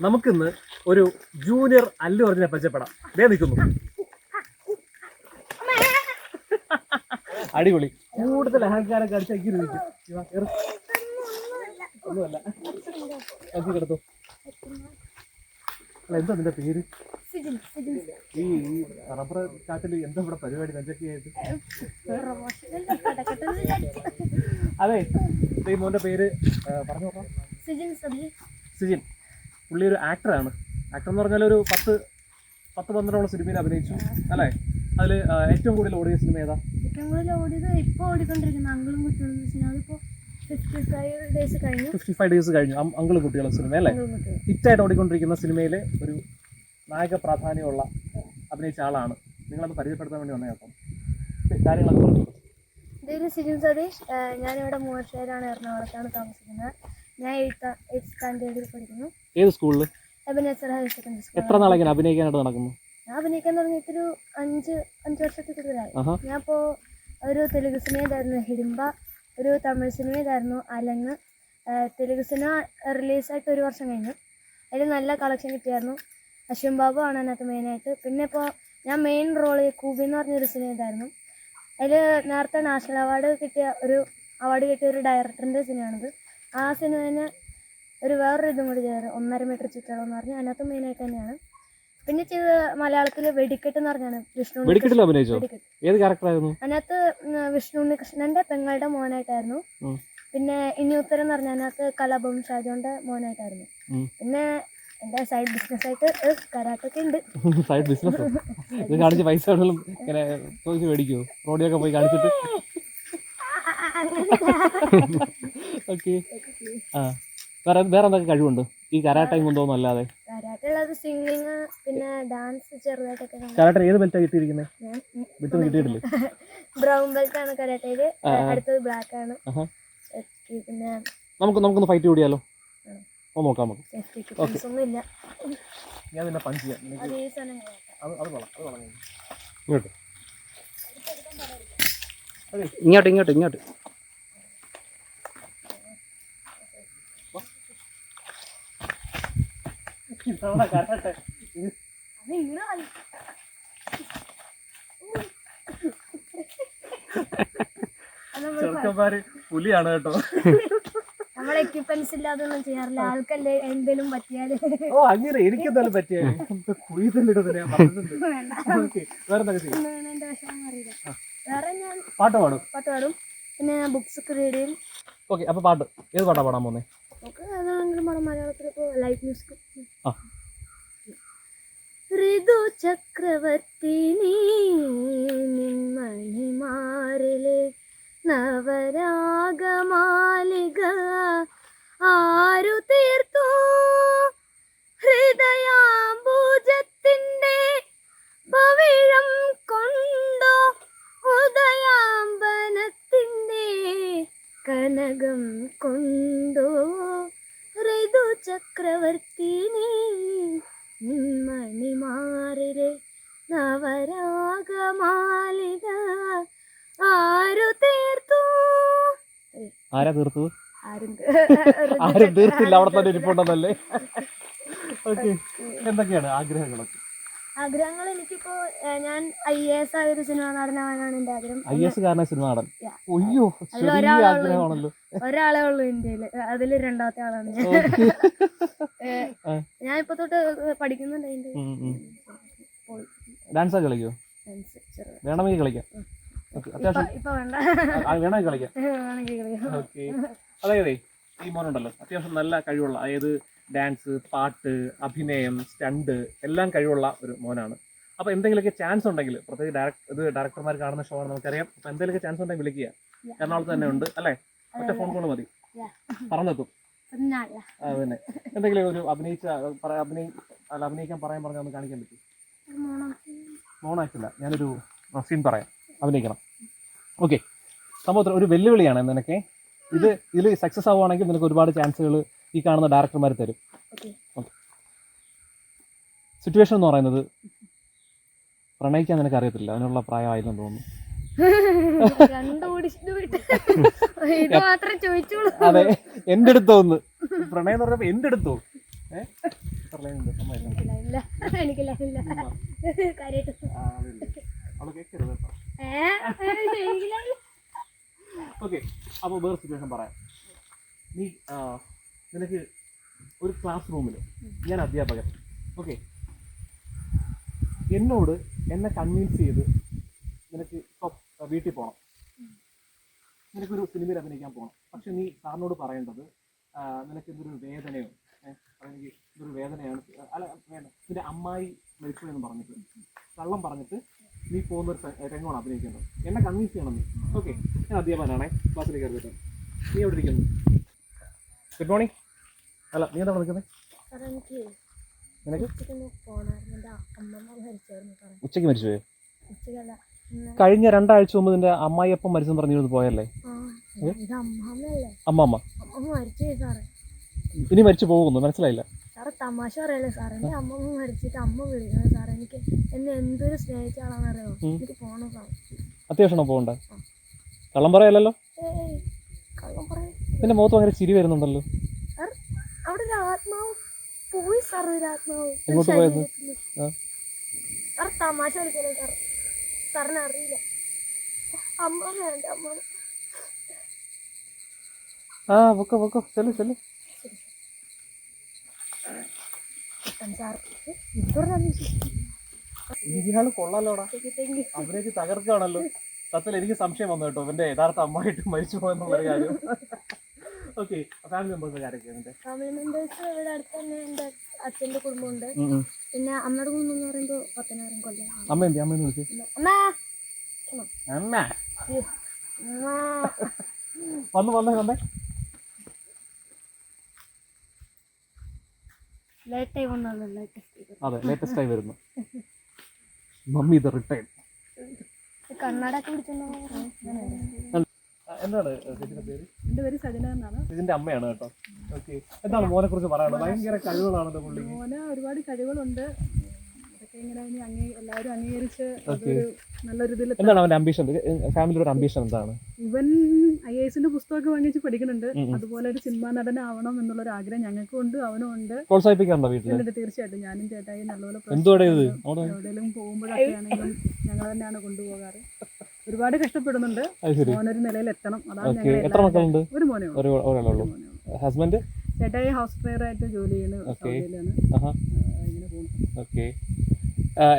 നമുക്കിന്ന് ഒരു ജൂനിയർ അല്ലു അർജുനെ പരിചയപ്പെടാം. ദേ നിൽക്കുന്നു. അടിപൊളി. കൂടുതൽ അഹങ്കാരം നിൽക്കും കേറ്. ഒന്നുമല്ല. നോക്കി കിടത്തു. അല്ല എന്താ നിന്റെ പേര്? ഈ ഈ റബ്ബർ കാട്ടിൽ എന്താ ഇവിടെ പരിപാടി? നെഞ്ചൊക്കെയായിട്ട് അതെ ഈ മോന്റെ പേര് പറഞ്ഞു സബി സിജിൻ പുള്ളി ഒരു ആക്ടറാണ് ആക്ടർ എന്ന് പറഞ്ഞാൽ ഒരു പത്ത് പത്ത് പന്ത്രണ്ടോളം സിനിമയിൽ അഭിനയിച്ചു അല്ലേ? അതിൽ ഏറ്റവും കൂടുതൽ ഓടിയ സിനിമ ഏതാ? ഏറ്റവും കൂടുതൽ ഓടിയത് ഇപ്പോൾ ഓടിക്കൊണ്ടിരിക്കുന്ന അങ്കിളും കുട്ടികളും സിനിമ. അതിപ്പോൾ ഫിഫ്റ്റി ഫൈവ് ഡേയ്സ് കഴിഞ്ഞു. അങ്കിളും കുട്ടികളുടെ സിനിമ അല്ലേ? ഹിറ്റായിട്ട് ഓടിക്കൊണ്ടിരിക്കുന്ന സിനിമയിലെ ഒരു നായക പ്രാധാന്യമുള്ള അഭിനയിച്ച ആളാണ്. നിങ്ങളത് പരിചയപ്പെടുത്താൻ വേണ്ടി വന്നേ അപ്പം കാര്യങ്ങളൊക്കെ പറഞ്ഞു. ഇതൊരു സിജിൻ സതീഷ്. ഞാനിവിടെ മൂവാറ്റുപുഴയിലാണ് എറണാകുളത്താണ് താമസിക്കുന്നത്. ഞാൻ എയ്ത്ത് എയ്ത്ത് സ്റ്റാൻഡേർഡിൽ പഠിക്കുന്നു. ഏത് സ്കൂളിൽ എത്ര നാളെ ഇങ്ങനെ അഭിനയിക്കാനായിട്ട് നടക്കുന്നു? ഞാൻ അഭിനയിക്കാൻ തുടങ്ങിയിട്ട് ഒരു അഞ്ച് അഞ്ച് വർഷത്തിൽ കൂടുതലായി. ഞാൻ ഇപ്പോൾ ഒരു തെലുങ്ക് സിനിമയിലായിരുന്നു ഹിഡിംബ. ഒരു തമിഴ് സിനിമയായിരുന്നു അലങ്ങ്. തെലുങ്ക് സിനിമ റിലീസായിട്ട് ഒരു വർഷം കഴിഞ്ഞു. അതിൽ നല്ല കളക്ഷൻ കിട്ടിയായിരുന്നു. അശ്വിൻ ബാബു ആണ് അതിനകത്ത് മെയിനായിട്ട് പിന്നെ ഇപ്പോൾ ഞാൻ മെയിൻ റോൾ കൂബി എന്ന് പറഞ്ഞൊരു സിനിമ ഇതായിരുന്നു. അതിൽ നേരത്തെ നാഷണൽ അവാർഡ് കിട്ടിയ ഒരു അവാർഡ് കിട്ടിയ ഒരു ഡയറക്ടറിന്റെ സിനിമയാണിത്. ആ സിനിമേന് ഒരു വേറൊരു ഇതും കൂടി ചെയ്തത് ഒന്നര മീറ്റർ ചുറ്റളം എന്ന് പറഞ്ഞാൽ അതിനകത്ത് മെയിനായിട്ട് തന്നെയാണ്. പിന്നെ ചെയ്ത മലയാളത്തിൽ വെടിക്കെട്ട് എന്ന് പറഞ്ഞാണ് വിഷ്ണു ഏത് ക്യാരക്ടറായിരുന്നു വിഷ്ണു ഉണ്ണികൃഷ്ണന്റെ പെങ്ങളുടെ മോനായിട്ടായിരുന്നു. പിന്നെ ഇനി ഉത്തരം എന്ന് പറഞ്ഞ അതിനകത്ത് കലാഭവൻ ഷാജോന്റെ മോനായിട്ടായിരുന്നു. പിന്നെ എന്റെ സൈഡ് ബിസിനസ് ആയിട്ട് കരാട്ടൊക്കെ ഉണ്ട്. സൈഡ് ബിസിനസ് ഇത് കാണിച്ച് പൈസ ഇങ്ങനെ ചോദിച്ച് റോഡിയൊക്കെ പോയി കാണിച്ചിട്ട്? ഓക്കെ ആ. വേറെ വേറെ എന്തൊക്കെ കഴിവുണ്ട്? ഈ കരാട്ടയും കൊണ്ടുപോകുന്നല്ലാതെ അല്ലാതെ കരാട്ടെ സിംഗിങ് പിന്നെ ഡാൻസ് ചെറുതായിട്ടൊക്കെ കരാട്ട ഏത് ബെൽറ്റാ കിട്ടിയിരിക്കുന്നത് ബെൽറ്റ് കിട്ടിയിട്ടില്ലേ? ബ്രൗൺ ബെൽറ്റ് ആണ് കരാട്ടയിൽ. അടുത്തത് ബ്ലാക്ക് ആണ്. പിന്നെ നമുക്ക് നമുക്കൊന്ന് ഫൈറ്റ് കൂടിയാലോ? ഓ നോക്കാം നമുക്ക് ഇല്ല ഞാൻ പിന്നെ പഞ്ച് ചെയ്യാം. അത് കൊള്ളാം അത് കൊള്ളാം. ഇങ്ങോട്ട് ഇങ്ങോട്ട് ഇങ്ങോട്ട് ഇങ്ങോട്ട് ഇതവിടെ കരാട്ടെ ഇത് അത് ഇങ്ങനെ കളി- അത് നമ്മൾ ചെറുക്കന്മാര് പുലിയാണ് കേട്ടോ. നമ്മൾ എക്യുപ്മെന്റ്സ് ഇല്ലാതെ ഒന്നും ചെയ്യാറില്ല. ആൾക്കല്ലേ എന്തേലും പറ്റിയാൽ. ഓ അങ്ങനെ എനിക്കെന്തായാലും പറ്റിയ കുഴിതല്ലിടുന്നത് ഞാൻ പറഞ്ഞിട്ടുണ്ട്. വേറെ എന്തൊക്കെ ചെയ്യും? ഒന്നും എന്റെ വിഷമം അറിയില്ല. വേറെ ഞാൻ പാട്ട് പാടും. പാട്ട് പാടും. പിന്നെ ഞാൻ ബുക്സ് ഒക്കെ റീഡ് ചെയ്യും. ഓക്കെ അപ്പൊ പാട്ട്. ഏത് പാട്ടാ പാടാൻ പോന്നേ നമുക്ക് അതാണെങ്കിലും പാടാം മലയാളത്തിൽ ഇപ്പോൾ ലൈവ് മ്യൂസിക്. ഋതു ചക്രവർത്തി നീ നിന്മണിമാറിലെ നവരാഗമാലിക ആരു തീർത്തു? ഹൃദയാംബൂജത്തിന്റെ പവിഴം കൊണ്ടോ? ഉദയാംബനത്തിന്റെ കനകം കൊണ്ടോ? ഋതു ചക്രവർത്തിനെ മണിമാറിലെ നവരാഗമാലിക ആരു തീർത്തു? ആരാ തീർത്തു? ആരും ആരും തീർത്തില്ല അവിടെ തന്നെ ഇരിപ്പുണ്ടെന്നല്ലേ? ഓക്കെ എന്തൊക്കെയാണ് ആഗ്രഹങ്ങളൊക്കെ? ആഗ്രഹങ്ങൾ എനിക്കിപ്പോ ഞാൻ ഐ എ എസ് ആയ ഒരു സിനിമ നടനാവാനാണ് എന്റെ ആഗ്രഹം. ഐ എസ് കാരനെ സിനിമ നടൻ. ഒയ്യോ ഒരാളേ ഉള്ളൂ. ഒരാളെ ഉള്ളൂ ഇന്ത്യയിൽ. അതിൽ രണ്ടാമത്തെ ആളാണ് ഞാൻ. ഇപ്പൊ തൊട്ട് പഠിക്കുന്നുണ്ട് അതിന്റെ ഡാൻസ് ഒക്കെ കളിക്കോ. വേണമെങ്കിൽ കളിക്കാം. വേണമെങ്കിൽ കളിക്കാം. അതായത് ഈ മോനുണ്ടല്ലോ. അത്യാവശ്യം നല്ല കഴിവുള്ള അതായത് ഡാൻസ് പാട്ട് അഭിനയം സ്റ്റണ്ട് എല്ലാം കഴിവുള്ള ഒരു മോനാണ്. അപ്പൊ എന്തെങ്കിലുമൊക്കെ ചാൻസ് ഉണ്ടെങ്കിൽ പ്രത്യേകിച്ച് ഡയറക്ടർ ഇത് ഡയറക്ടർമാർ കാണുന്ന ഷോ ആണ് നമുക്കറിയാം. അപ്പൊ എന്തെങ്കിലുമൊക്കെ ചാൻസ് ഉണ്ടെങ്കിൽ വിളിക്കുക. എറണാകുളത്ത് തന്നെ ഉണ്ട് അല്ലേ? ഒറ്റ ഫോൺ കോൾ മതി. പറഞ്ഞെത്തും. അതന്നെ. അല്ല. അത് തന്നെ എന്തെങ്കിലും ഒരു അഭിനയിച്ച അഭിനയി അല്ല അഭിനയിക്കാൻ പറയാൻ പറഞ്ഞാൽ ഒന്ന് കാണിക്കാൻ പറ്റും മോണോ. മോണാക്കില്ല ഞാനൊരു സീൻ പറയാം. അഭിനയിക്കണം. ഓക്കെ സംഭവത്തിൽ ഒരു വെല്ലുവിളിയാണ് നിനക്ക്. ഇത് ഇതിൽ സക്സസ് ആവുകയാണെങ്കിൽ നിനക്ക് ഒരുപാട് ചാൻസുകൾ ഈ കാണുന്ന ഡയറക്ടർമാർ തരും. സിറ്റുവേഷൻ എന്ന് പറയുന്നത് പ്രണയിക്കാൻ നിനക്ക് അറിയത്തില്ല അതിനുള്ള പ്രായമായില്ലെന്ന് തോന്നുന്നു. അതെ എന്റെ അടുത്ത് ഒന്ന് പ്രണയം എന്ന് പറഞ്ഞപ്പോൾ എന്റെ അടുത്തോ ഓക്കെ അപ്പോൾ വേറെ സിറ്റുവേഷൻ പറയാം. നീ നിനക്ക് ഒരു ക്ലാസ് റൂമിൽ ഞാൻ അധ്യാപകൻ. ഓക്കെ എന്നോട് എന്നെ കൺവിൻസ് ചെയ്ത് നിനക്ക് ഇപ്പോൾ വീട്ടിൽ പോകണം നിനക്കൊരു സിനിമയിൽ അഭിനയിക്കാൻ പോകണം പക്ഷെ നീ സാറിനോട് പറയേണ്ടത് നിനക്ക് എന്തൊരു വേദനയോ അല്ലെങ്കിൽ ഇതൊരു വേദനയാണ് അല്ല വേണ്ട. നിന്റെ അമ്മായി മരിച്ചു എന്ന് പറഞ്ഞിട്ട് കള്ളം പറഞ്ഞിട്ട് നീ പോകുന്ന ഒരു രംഗമാണ് അഭിനയിക്കേണ്ടത്. എന്നെ കൺവിൻസ് ചെയ്യണം നീ. ഓക്കെ ഞാൻ അധ്യാപകനാണേ. ക്ലാസ്സിലേക്ക് കയറിയിട്ട് നീ എവിടെ ഇരിക്കുന്നു? ഗുഡ് മോർണിംഗ് അല്ല നീ എന്താ വിളിക്കുന്നത് ഉച്ചയ്ക്ക് എനിക്ക് നിനക്ക്? ഉച്ചയ്ക്കൊന്ന് പോണായിരുന്നു. എന്റെ അമ്മമ്മ ഉച്ചയ്ക്ക് മരിച്ചു പോയോ കഴിഞ്ഞ രണ്ടാഴ്ച മുമ്പ് നിന്റെ അമ്മായിയപ്പം മരിച്ചെന്ന് പറഞ്ഞിരുന്നു പോയല്ലേ? അമ്മ അമ്മ അമ്മമ്മ ഇനി മരിച്ചു പോകുന്നു മനസ്സിലായില്ല? സാറ് തമാശ പറയല്ലേ സാറേ? എന്റെ അമ്മ മരിച്ചിട്ട് അമ്മ വിളിക്കുന്നത് സാറേ. എനിക്ക് എന്നെ എന്തൊരു സ്നേഹിച്ച ആളാണെന്നറിയോ അറിയോ എനിക്ക് പോകണം സാറേ. അത്യാവശ്യമാണോ പോകണ്ട? കള്ളം പറയല്ലോ പിന്നെ കള്ളം പറയ. നിന്റെ മുഖത്ത് ഭയങ്കര ചിരി വരുന്നുണ്ടല്ലോ സാർ അവിടെ ഒരു ആത്മാവ് പോയി സാർ എങ്ങോട്ട് പോയത്? സാർ തമാശ കളിക്കല്ലേ സാർ? സാറിന് അറിയില്ല. അമ്മ വേണ്ട അമ്മ ആ പൊക്കോ പൊക്കോ. ചെല്ലു ചെല്ലു. ഇയാൾ കൊള്ളാലോടാ. അഭിനയിച്ച് തകർക്കുകയാണല്ലോ സത്യത്തിൽ എനിക്ക് സംശയം വന്നു കേട്ടോ. ഇവന്റെ യഥാർത്ഥ അമ്മായിട്ട് മരിച്ചു പോയെന്നുള്ള കാര്യം. ഓക്കെ ഫാമിലി മെമ്പേഴ്സ് ആരൊക്കെ ഫാമിലി മെമ്പേഴ്സ് ഇവിടെ അടുത്ത് തന്നെ എന്റെ അച്ഛന്റെ കുടുംബമുണ്ട്. പിന്നെ അമ്മയുടെ കുടുംബം എന്ന് പറയുമ്പോൾ പത്തനായിരം കൊല്ലം. അമ്മ എന്തി അമ്മ എന്ന് വിളിച്ചു അമ്മ! അമ്മ. വന്നു വന്നേ ലേറ്റസ്റ്റ് അതെ ലേറ്റസ്റ്റ് ആയി വരുന്നു. മമ്മി ഇത് റിട്ടയർ കണ്ണാടൊക്കെ പിടിച്ചോണ്ടോ എന്താണ് ചേച്ചിയുടെ പേര്? എന്റെ പേര് സജന എന്നാണ്. ഇതിന്റെ അമ്മയാണ് കേട്ടോ. ഓക്കെ എന്താണ് മോനെ കുറിച്ച് പറയാനുള്ളത്? ഭയങ്കര കഴിവുകളാണല്ലോ പുള്ളി. മോന് ഒരുപാട് കഴിവുകളുണ്ട്. അതൊക്കെ ഇങ്ങനെ ഇനി അംഗീ എല്ലാവരും അംഗീകരിച്ച് അതൊരു നല്ലൊരു ഇതിൽ എന്താണ് അവന്റെ അംബീഷൻ ഫാമിലിയുടെ ഒരു അംബീഷൻ എന്താണ്? ഇവൻ ഐ എസിന്റെ പുസ്തകമൊക്കെ വാങ്ങിച്ച് പഠിക്കുന്നുണ്ട്. അതുപോലെ ഒരു സിനിമാ നടനാവണം എന്നുള്ളൊരു ആഗ്രഹം ഞങ്ങൾക്കും ഉണ്ട് അവനും ഉണ്ട്. പ്രോത്സാഹിപ്പിക്കാറുണ്ടോ വീട്ടിൽ തീർച്ചയായിട്ടും. ഞാനും ചേട്ടായി നല്ലപോലെ എവിടെയെങ്കിലും പോകുമ്പോഴൊക്കെ ആണെങ്കിലും ഞങ്ങൾ തന്നെയാണ് കൊണ്ടുപോകാറ്. ഒരുപാട് കഷ്ടപ്പെടുന്നുണ്ട്. മോനൊരു നിലയിൽ എത്തണം അതാണ് എത്ര മക്കളുണ്ട്? ഒരു മോനേ ഒരാളേ ഉള്ളൂ. ഹസ്ബൻഡ് ചേട്ടായി ഹൗസ് ആയിട്ട് ജോലി ചെയ്യുന്നു Okay. സൗദിയിലാണ് ആഹാ. ആ, ഇങ്ങനെ പോകുന്നു. ഓക്കെ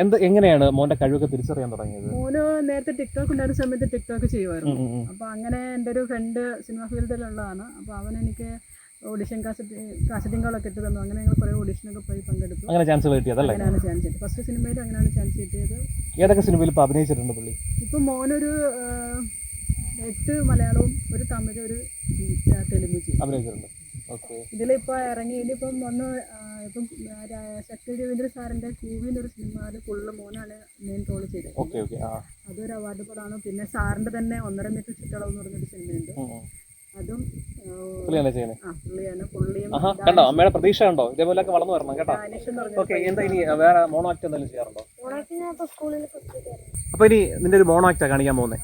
എന്ത് എങ്ങനെയാണ് മോന്റെ കഴിവൊക്കെ തിരിച്ചറിയാൻ തുടങ്ങിയത്? മോന് നേരത്തെ ടിക്ടോക്ക് ഉണ്ടായിരുന്ന സമയത്ത് ടിക്ടോക്ക് ചെയ്യുമായിരുന്നു. അപ്പോൾ അങ്ങനെ എന്റെ ഒരു ഫ്രണ്ട് സിനിമ ഫീൽഡിലുള്ളതാണ് അപ്പൊ അവൻ എനിക്ക് ഓഡിഷൻ കാസറ്റ് കാസറ്റിംഗ് കോളൊക്കെ ഇട്ട് തന്നു. അങ്ങനെ ഞങ്ങൾ കുറേ ഓഡിഷനൊക്കെ പോയി പങ്കെടുത്തു. അങ്ങനെ ചാൻസ് കിട്ടിയതല്ലേ അങ്ങനെയാണ് ചാൻസ് കിട്ടിയത്. ഫസ്റ്റ് സിനിമയിൽ അങ്ങനെയാണ് ചാൻസ് കിട്ടിയത്. ഏതൊക്കെ സിനിമയിൽ ഇപ്പോൾ അഭിനയിച്ചിട്ടുണ്ട് പുള്ളി? ഇപ്പം മോനൊരു എട്ട് മലയാളവും ഒരു തമിഴ് ഒരു തെലുങ്ക് ചെയ്യും അഭിനയിച്ചിട്ടുണ്ട്. ഓക്കെ. ഇതിലിപ്പോൾ ഇറങ്ങി ഇനിയിപ്പം ഒന്ന് ഇപ്പം ശക്തി രവീന്ദ്ര സാറിന്റെ കൂവിന്റെ ഒരു സിനിമയിൽ ഫുള്ള് മോനാണ് മെയിൻ റോൾ ചെയ്തത്. Okay okay. അതൊരു അവാർഡ് പടമാണ് പിന്നെ സാറിന്റെ തന്നെ ഒന്നര മീറ്റർ ചുറ്റളവ് എന്ന് പറഞ്ഞൊരു സിനിമയുണ്ട്. അതും പുള്ളിയാണ് ചെയ്യുന്നത്. കണ്ടോ? അമ്മയുടെ പ്രതീക്ഷ കണ്ടോ ഇതേപോലെയൊക്കെ വളർന്നു വരണം കേട്ടോ. ഓക്കെ എന്താ ഇനി വേറെ മോണോ ആക്ട് എന്തെങ്കിലും ചെയ്യാറുണ്ടോ? അപ്പൊ ഇനി നിന്റെ ഒരു മോണോ ആക്റ്റാ കാണിക്കാൻ പോകുന്നത്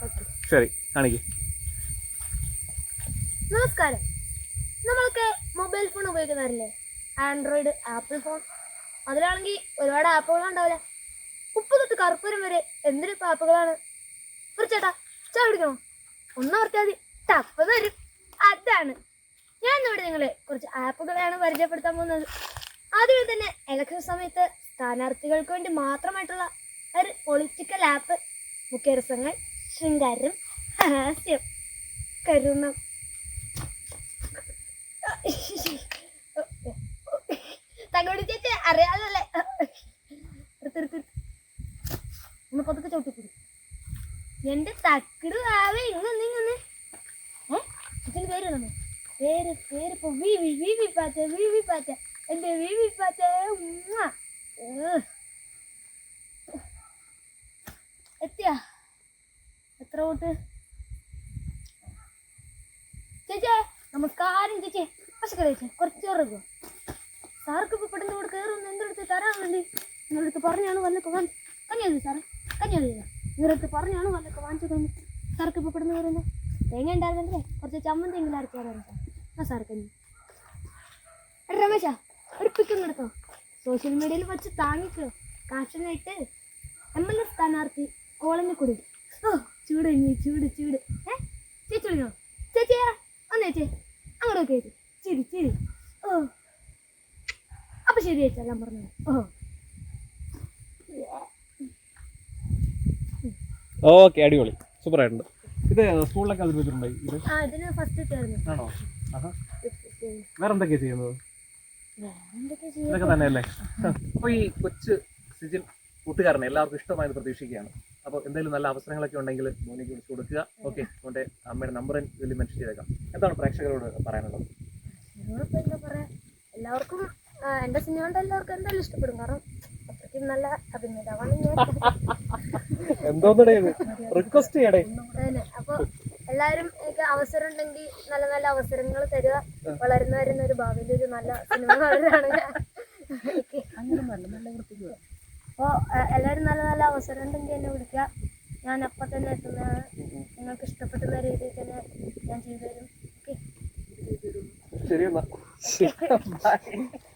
ശരി കാണിക്ക്. നമസ്കാരം. നമ്മളൊക്കെ mobile phone ഉപയോഗിക്കുന്നവരല്ലേ? Android Apple phone. അതിലാണെങ്കിൽ ഒരുപാട് ആപ്പുകൾ ഉണ്ടാവില്ല. ഉപ്പ് തൊട്ട് കറുപ്പൂരം വരെ എന്തിനിപ്പോൾ ആപ്പുകളാണ്. ഒരു ചേട്ടാ ചായ കുടിക്കണോ? ഒന്ന് ടപ്പ് തരും. അതാണ്. ഞാൻ ഇന്നിവിടെ നിങ്ങളെ കുറച്ച് ആപ്പുകളാണ് പരിചയപ്പെടുത്താൻ പോകുന്നത്. അതുപോലെ തന്നെ ഇലക്ഷൻ സമയത്ത് സ്ഥാനാർത്ഥികൾക്ക് വേണ്ടി മാത്രമായിട്ടുള്ള ഒരു പൊളിറ്റിക്കൽ ആപ്പ് മുഖ്യരസങ്ങൾ ശൃംഗാരം ഹാസ്യം കരുണം. തങ്ങളുടെ ചേച്ചി അറിയാതല്ലേ. ഒന്ന് പതുക്കെ ചവിട്ടിക്കൂടി എന്റെ തക്കിട് ആവേ ഇങ്ങനെ ഇങ്ങനെ ഇതിന് പേര് തന്നെ പേര് പേര് ഇപ്പൊ വി വി വി വി പാറ്റ വി വി പാറ്റ എന്റെ വി വി പാറ്റ ഉമ്മ. ഏ. എത്തിയാ? എത്ര വോട്ട്? ചേച്ചേ നമസ്കാരം ചേച്ചി. പശുക്കറി ചേച്ചി കുറച്ച് ചോറ് സാർക്ക് ഇപ്പോൾ പെട്ടെന്ന് ഇവിടെ കയറുമെന്ന് എന്റെ അടുത്ത് തരാൻ വേണ്ടി നിങ്ങളുടെ അടുത്ത് പറഞ്ഞാണ് വല്ലൊക്കെ വാങ്ങി കഞ്ഞി മതി സാറേ? കഞ്ഞി മതി നിങ്ങളുടെ അടുത്ത് പറഞ്ഞാണ് വല്ലൊക്കെ വാങ്ങിച്ചു തന്നെ സാർക്ക് ഇപ്പോൾ പെട്ടെന്ന് കയറുന്നത് തേങ്ങ ഉണ്ടായിരുന്നെങ്കിലേ കുറച്ച് ചമ്മന്തി എങ്കിലും അരച്ചു ആ സാർ കഞ്ഞി. രമേശ ഒരു എടുത്തോ? സോഷ്യൽ മീഡിയയിൽ വെച്ച് താങ്ങിക്കോ. കാശനായിട്ട് എം എൽ എ സ്ഥാനാർത്ഥി കോളനി കൂടി. ഓ ചൂട് ഇനി ചൂട് ചൂട്. ഏ? ചേച്ചി വിളിക്കണോ? ചേച്ചിയാ? ഒന്ന് ചേച്ചി. അങ്ങോട്ട് ചേച്ചി. ചിരി ചിരി. ഓ. അപ്പൊ ശരി ചേച്ചി എല്ലാം പറഞ്ഞു ഓ. ഓക്കെ അടിപൊളി. സൂപ്പർ ആയിട്ടുണ്ട് ഇത് സ്കൂളിലൊക്കെ അവതരിപ്പിച്ചിട്ടുണ്ടോ ഇത്? ആ ഇതിന് ഫസ്റ്റ് ഇട്ടായിരുന്നു. ആണോ? ആഹാ. വേറെ എന്തൊക്കെയാ ചെയ്യുന്നത്? എന്തൊക്കെ ചെയ്യും ഇതൊക്കെ തന്നെയല്ലേ? അപ്പോൾ ഈ കൊച്ചു സിജിൻ കൂട്ടുകാരനെ എല്ലാവർക്കും ഇഷ്ടമായെന്ന് പ്രതീക്ഷിക്കുകയാണ്. അപ്പോൾ എന്തെങ്കിലും നല്ല അവസരങ്ങളൊക്കെ ഉണ്ടെങ്കിൽ മോനിക്ക് വിളിച്ചു കൊടുക്കുക. ഓക്കെ മോന്റെ അമ്മയുടെ നമ്പർ ഇതിൽ മെൻഷൻ ചെയ്തേക്കാം. എന്താണ് പ്രേക്ഷകരോട് പറയാനുള്ളത്? ഇതിനോടൊപ്പം എന്താ പറയാ? എല്ലാവർക്കും ആ, എന്റെ സിനിമ കണ്ട എല്ലാവർക്കും എന്തായാലും ഇഷ്ടപ്പെടും. കാരണം അത്രയ്ക്കും നല്ല അഭിനേതാവാണ് ഞാൻ എന്തോന്നടേ റിക്വസ്റ്റ് ചെയ്യടേ. എനിക്ക് അവസരം ഉണ്ടെങ്കിൽ നല്ല നല്ല അവസരങ്ങൾ തരിക. വളർന്നു വരുന്ന ഒരു ഭാവിയിൽ ഒരു നല്ല സിനിമ അപ്പോ എല്ലാരും നല്ല നല്ല അവസരം ഉണ്ടെങ്കിൽ എന്നെ വിളിക്കുക. ഞാൻ അപ്പൊ തന്നെ എത്തുന്നതാണ്. നിങ്ങൾക്ക് ഇഷ്ടപ്പെടുന്ന രീതിയിൽ തന്നെ ഞാൻ ചെയ്തു തരും. ഓക്കെ? ശരി